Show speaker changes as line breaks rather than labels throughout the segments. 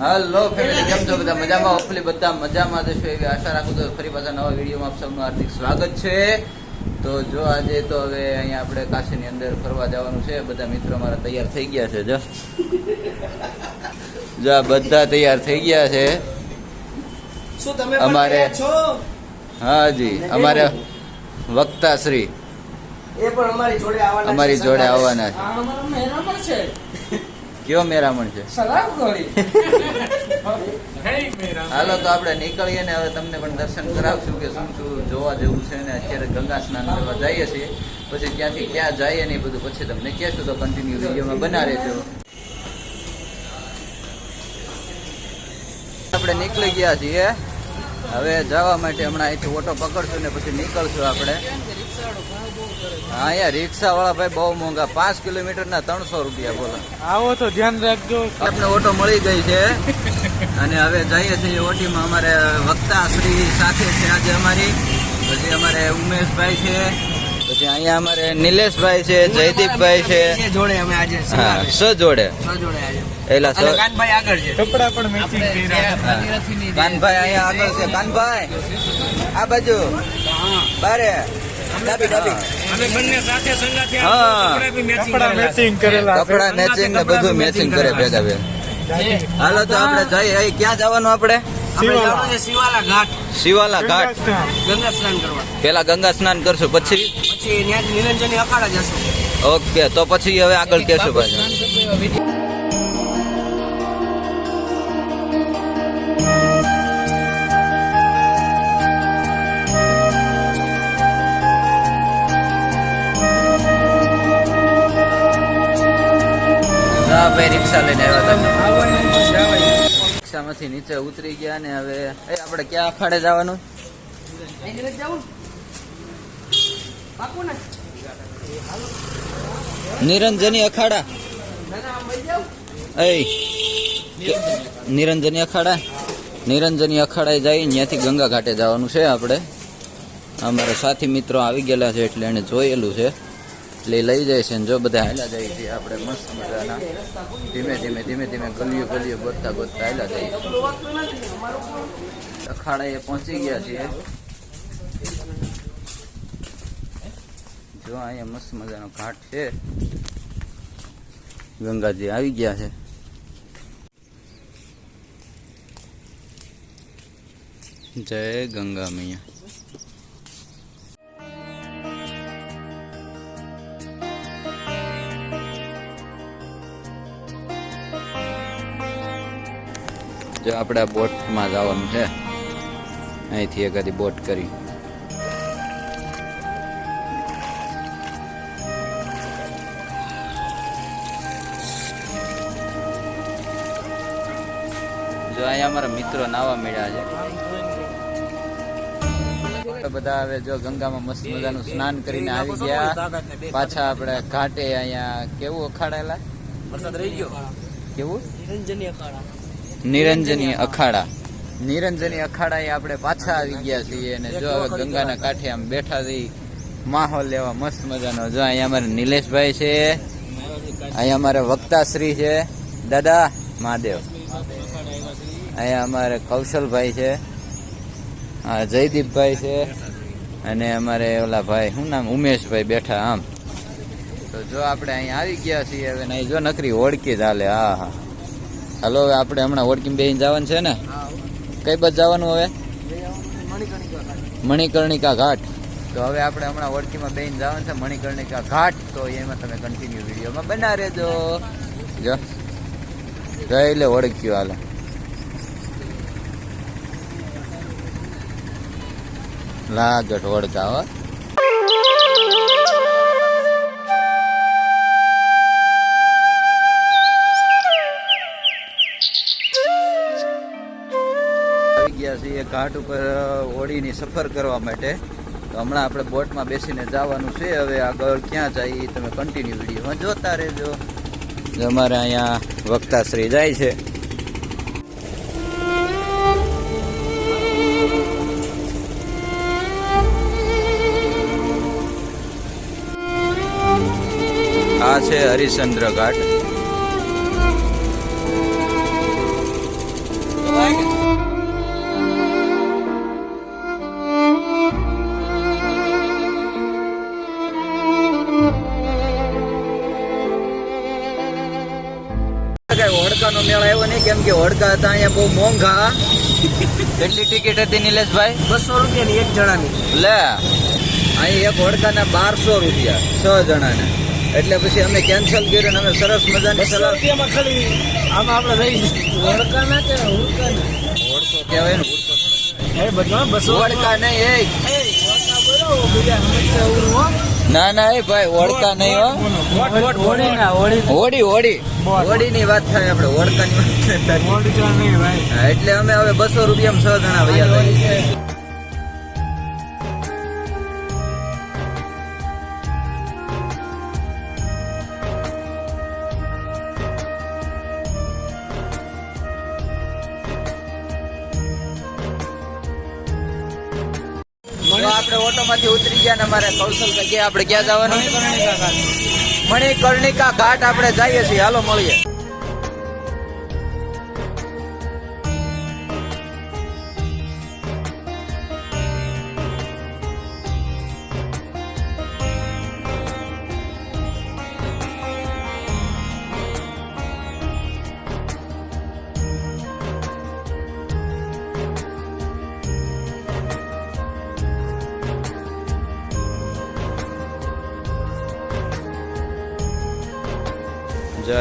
Hello family કેમ છો બધા? મજામાં? હોપફુલી બધા મજામાં જશો એવી આશા રાખું તો ફરી પાછા નવા વિડીયોમાં આપ સૌનું હાર્દિક સ્વાગત છે. તો જો આજે તો હવે અહીંયા આપણે કાશીની અંદર ફરવા જવાનું છે. બધા મિત્રો મારા તૈયાર થઈ ગયા છે. જો. જો બધા તૈયાર થઈ ગયા છે. અમારે-
અમારે
હા જી અમારે વક્તા શ્રી
અમારી જોડે આવવાના છે,
કયો મેરામણ છે?
સલામ
હાલો તો આપણે નીકળીએ ને હવે તમને પણ દર્શન કરાવશું કે શું શું જોવા જેવું છે ને અત્યારે ગંગા સ્નાન કરવા જઈએ છીએ. પછી ત્યાંથી ક્યાં જઈએ ને એ બધું પછી તમને કહેશું તો કન્ટિન્યુ વિડીયોમાં બના રહેજો આપણે નીકળી ગયા છીએ. હવે જવા માટે હમણાં અહીંથી ઓટો પકડશું ને પછી નીકળશું આપણે. હા, અહીંયા રિક્ષા વાળા ભાઈ બહુ મોંઘા. પાંચ કિલોમીટરના ત્રણસો રૂપિયા બોલો.
આવો તો ધ્યાન રાખજો.
આપણે ઓટો મળી ગઈ છે. અને હવે જઈએ છીએ ઓટીમાં. અમારે વક્તા શ્રી સાથે છે આજે અમારી. પછી અમારે ઉમેશભાઈ છે. પછી અહીંયા અમારે નિલેશભાઈ છે જયદીપભાઈ છે.
છે જોડે અમે આજે
જોડે.
જોડે આજે.
એલા
કાનભાઈ આગળ છે.
કપડા પણ મેચિંગ કર્યા
કાનભાઈ અહીંયા આગળ છે. કાનભાઈ આ બાજુ. બારે.
કપડા મેચિંગ કરેલા
કપડા મેચિંગ ને બધું મેચિંગ કરે ભેગા ભેગા. હાલો તો આપણે જઈએ. અહીં ક્યાં જવાનું આપણે?
આપણે જવાનું છે શિવાલા ઘાટ.
શિવાલા ઘાટ.
ગંગા સ્નાન કરવા.
પેલા ગંગા સ્નાન કરશું. પછી?
પછી નિરંજની અખાડા જશું.
ઓકે તો પછી હવે આગળ કેશું ભાઈ હા, ભાઈ, રિક્ષા લઈને આવ્યા તમે. રિક્ષામાંથી નીચે ઉતરી ગયા ને હવે, એ, આપણે ક્યાં અખાડે જવાનું? નિરંજની અખાડા. એ નિરંજની અખાડા. નિરંજની અખાડાએ જઈ ત્યાંથી ગંગા ઘાટે જવાનું છે આપણે. અમારા સાથી મિત્રો આવી ગયેલા છે એટલે એને જોયેલું છે. એટલે લઈ જાય છે જો બધા હાલા જાય છે, આપણે મસ્ત મજાના ધીમે ધીમે ધીમે ધીમે ગલીઓ ગલીઓ ગોતતા ગોતતા હાલા જાય અખાડાએ પહોંચી ગયા છીએ જો અહીંયા મસ્ત મજાનો ઘાટ છે. ગંગાજી આવી ગયા છે. જય ગંગા મૈયા. જો આપણે બોટમાં જવાનું છે અહીંથી એકાદી બોટ કરી. જો અહીંયા અમારા મિત્રો નાવા મળ્યા છે. બધા હવે જો ગંગામાં મસ્ત મજાનું સ્નાન કરીને આવી ગયા. પાછા આપણે ઘાટે અહીંયા કેવું અખાડેલા
વરસાદ રહી ગયો?
કેવું?
નિરંજની અખાડા.
નિરંજની અખાડા. નિરંજની અખાડા આપણે પાછા આવી ગયા છીએ અને જો હવે ગંગાના કાંઠે આમ બેઠા થઈ માહોલ લેવા મસ્ત મજાનો. જો અહીંયા અમારે નિલેશભાઈ છે, અહીંયા અમારે વક્તાશ્રી છે, દાદા, મહાદેવ. અહીંયા અમારે કૌશલભાઈ છે જયદીપભાઈ છે, અને અમારે ઓલા ભાઈ, શું નામ? ઉમેશભાઈ બેઠા, આમ. તો જો આપણે અહીંયા આવી ગયા છીએ, હવે નહીં, જો નકરી ઓળખી ચાલે હા હા. હાલો હવે આપણે હમણાં ઓળખી બેહીને જવાનું છે ને? કઈ બાજુ જવાનું હવે? મણિકર્ણિકા ઘાટ. તો હવે આપણે હમણાં ઓળખીમાં બેહીને જવાનું છે મણિકર્ણિકા ઘાટ. તો એમાં તમે કન્ટિન્યુ વિડીયોમાં બના રહેજો જો. જોઈ લે ઓળખ્યું હાલ. લાગટ ઓળખા ગયા છીએ ઘાટ ઉપર હોળીની સફર કરવા માટે. તો હમણાં આપણે બોટમાં બેસીને જવાનું છે. હવે આગળ ક્યાં જઈએ તમે કન્ટિન્યુ વિડીયોમાં જોતા રહેજો. અમારે અહીંયા વક્તાશ્રી જાય છે. આ છે હરિશ્ચંદ્ર ઘાટ. નહીં કેમ કે હોડકા હતા અહીંયા બહુ મોંઘા. કેટલી ટિકિટ હતી નિલેશભાઈ?
બસો રૂપિયાની એક જણાની.
લે. અહીં એક હોડકાના બારસો રૂપિયા છ જણાને. એટલે પછી અમે કેન્સલ કર્યું અમે સરસ મજાની સલાહ
રૂપિયામાં ખાલી આમાં આપણે રહી
વડકાના કે હુડકાના?
હોડકો કહેવાય ને હોડકો.
એ બસો
હોડકા નહીં. ના ના એ ભાઈ હોડકા નહીં હો. હોડી હોડી. વાત થાય આપણે હોડકાની વાત એટલે અમે હવે બસો રૂપિયામાં છ જણા વૈયા તો આપણે ઓટોમાંથી ઉતરી ગયા ને અમારે કૌશલ કે આપણે ક્યાં જવાનું? મણિકર્ણિકા ઘાટ આપણે જઈએ છીએ. હાલો મળીએ.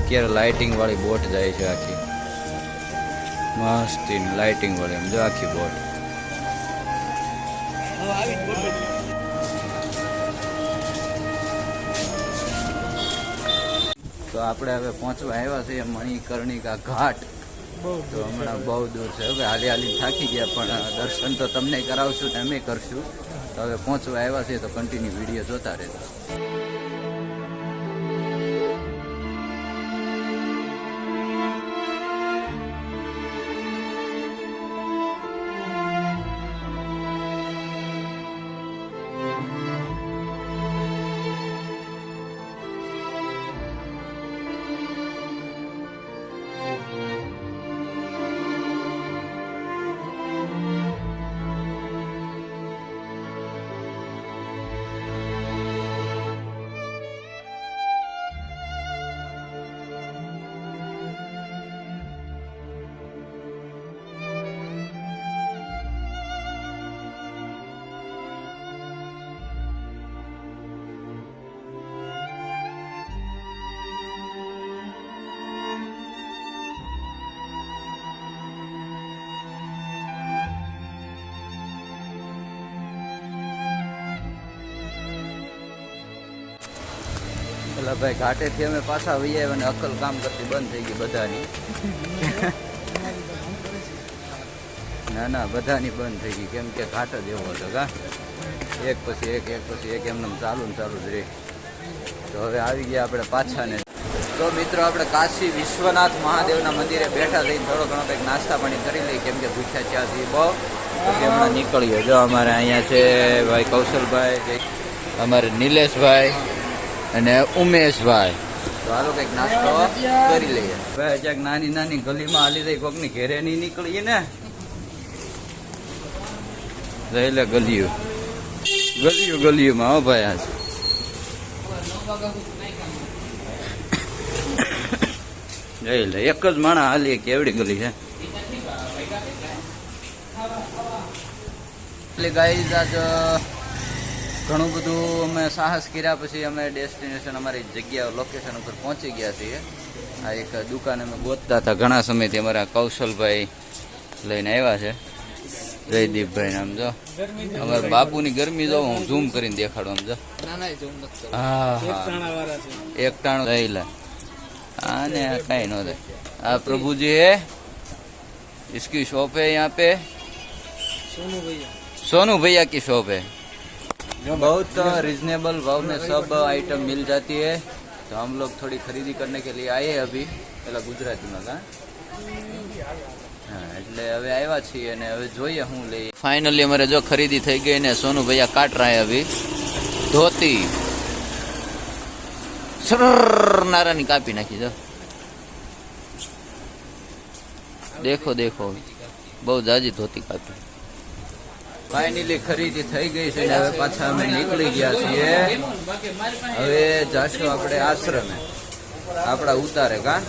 અત્યારે લાઇટિંગ વાળી બોટ જાય છે આખી. મસ્ત લાઇટિંગ વાળી એમ, જો આખી બોટ. તો આપણે હવે પહોંચવા આવ્યા છીએ મણિકર્ણિકા ઘાટ. તો હમણાં બહુ દૂર છે. હવે હાલી હાલી થાકી ગયા, પણ દર્શન તો તમને કરાવશું ને અમે કરશું. તો હવે પહોંચવા આવ્યા છીએ તો કન્ટિન્યુ વીડિયો જોતા રહેજો. પેલા ભાઈ ઘાટેથી અમે પાછા વહી અને અકલ કામ કરતી બંધ થઈ ગઈ બધાની. ના ના, બધાની બંધ થઈ ગઈ. કેમ કે ઘાટ જ એવો હતો, કા? એક પછી એક એક પછી એક, એમને ચાલુ ને ચાલુ જ રહી. તો હવે આવી ગયા આપણે પાછા ને તો મિત્રો, આપણે કાશી વિશ્વનાથ મહાદેવના મંદિરે બેઠા થઈને થોડો ઘણો કંઈક નાસ્તા પાણી કરી લઈએ. કેમ કે ભૂખ્યા ત્યાંથી બહુ. પછી હમણાં નીકળીએ. જો અમારે અહીંયા છે ભાઈ કૌશલભાઈ અમારે નિલેશભાઈ અને ઉમેશભાઈ. હાલો કંઈક નાસ્તો કરી લઈએ. ભાઈ ક્યાંક નાની નાની ગલીમાં હાલી રહી કોકની ઘેરે નહીં નીકળીએ ને. રહેલા ગલીઓ. ગલીઓ ગલીઓમાં હો ભાઈ આજ જઈ લે. એક જ માણા હાલી કેવડી ગલી છે. એટલે ગાઈઝ આજ ઘણું બધું અમે સાહસ કર્યા પછી અમે ડેસ્ટિનેશન અમારી જગ્યા લોકેશન ઉપર પહોંચી ગયા છીએ આ એક દુકાન અમે ગોતતા હતા ઘણા સમયથી અમારા કૌશલભાઈ લઈને આવ્યા છે જયદીપભાઈ આમ જો અમારા બાપુની ગરમી જો હું ઝૂમ કરીને દેખાડું આમ જો
ના ના જોઉં નથી
હા હા
વાળા છે
એક ટાણું લઈ લે આને कहीं नो दे आ प्रभु जी है इसकी शॉप है यहाँ पे
સોનુ ભૈયા
सोनू भैया की शॉप है जो बहुत रिजनेबल भाव में सब आइटम मिल जाती है तो हम लोग थोड़ी खरीदी करने के लिए आए हैं अभी પેલા ગુજરાતીમાં કા હા એટલે હવે આવ્યા છીએ અને હવે જોઈએ શું લઈએ ફાઇનલી અમારે જો ખરીદી થઈ ગઈ ને સોનુ ભૈયા કાટ રહ્યા હે અભી ધોતી સરર નારાની કાપી નાખી જો દેખો દેખો બહુ જાજી ધોતી કાપી ફાઇનલી ખરીદી થઈ ગઈ છે હવે પાછા અમે નીકળી ગયા છીએ. હવે જાશું આપણે આશ્રમે. આપણા ઉતારે કા?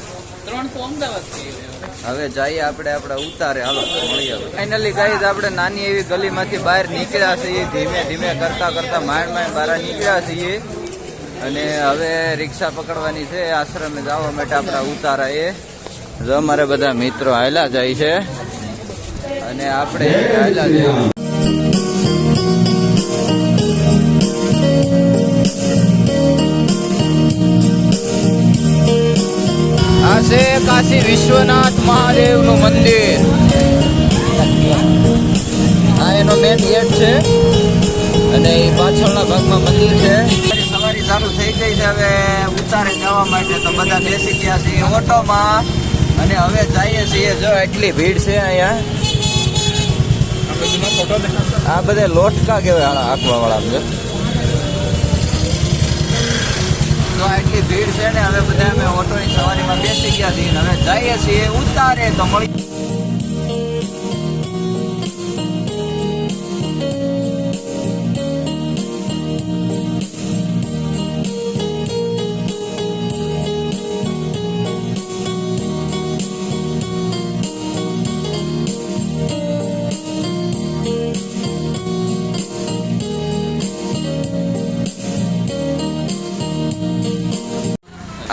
હવે જઈએ આપણે આપણા ઉતારે. હાલો મળીએ ફાઇનલી ગાઈઝ આપણે નાની એવી ગલીમાંથી બહાર નીકળ્યા છીએ. ધીમે ધીમે કરતા કરતા માંડ માંડ બહાર નીકળ્યા છીએ. અને હવે રિક્ષા પકડવાની છે. આશ્રમે જવા માટે આપણા ઉતારા એ જો અમારે બધા મિત્રો હાયલા જાય છે. અને આપણે હાયલા જઈએ. છે કાશી વિશ્વનાથ મહાદેવનું મંદિર. આ એનો મેન ગેટ છે. અને એ પાછળના ભાગમાં મંદિર છે. સવારી ચાલુ થઈ ગઈ છે હવે ઉતારે જવા માટે તો બધા બેસી ગયા છે ઓટોમાં. અને હવે જઈએ છીએ જો એટલી ભીડ છે અહીંયા. આ બધે લોટકા કહેવાય આખવા વાળા છે તો આટલી ભીડ છે ને, હવે બધા અમે ઓટોની સવારીમાં બેસી ગયા છીએ હવે જઈએ છીએ ઉતારે તો મળી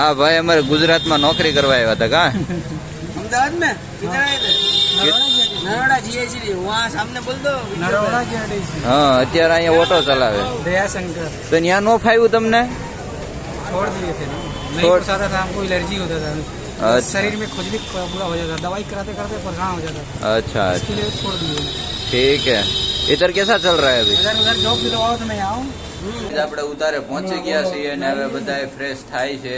હા ભાઈ અમારે ગુજરાતમાં નોકરી કરવા આવ્યા હતા કા
अहमदाबाद में किधर आए थे नरोड़ा जीएसडी वहाँ सामने बोल दो
નરોડા की अड्डे से
હા અત્યારે અહીંયા ઓટો ચલાવે
दयाशंकर
તો ત્યાં નો ફાવ્યું તમને
छोड़ दिए थे ना नहीं
छोड़-
पोसाता था हमको एलर्जी होता था
अच्छा।
शरीर में खुजली पूरा हो जाता था दवाई कराते कराते परेशान हो जाता था
अच्छा
इसके लिए छोड़ दिए
ठीक है इधर कैसा चल रहा है अभी
अगर उधर जॉब दिलवाओ तो मैं आऊँ
આપણે ઉતારે પહોંચી ગયા છીએ અને હવે બધા ફ્રેશ થાય છે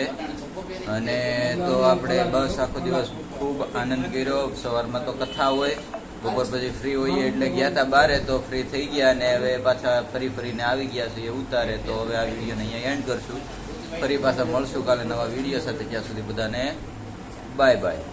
અને તો આપણે બસ આખો દિવસ ખૂબ આનંદ કર્યો. સવારમાં તો કથા હોય, બપોર પછી ફ્રી હોઈએ એટલે ગયા હતા બારે તો ફ્રી થઈ ગયા અને હવે પાછા ફરી ફરીને આવી ગયા છીએ ઉતારે. તો હવે આ વિડીયોને અહીંયા એન્ડ કરશું. ફરી પાછા મળશું કાલે નવા વીડિયો સાથે. ત્યાં સુધી બધાને બાય બાય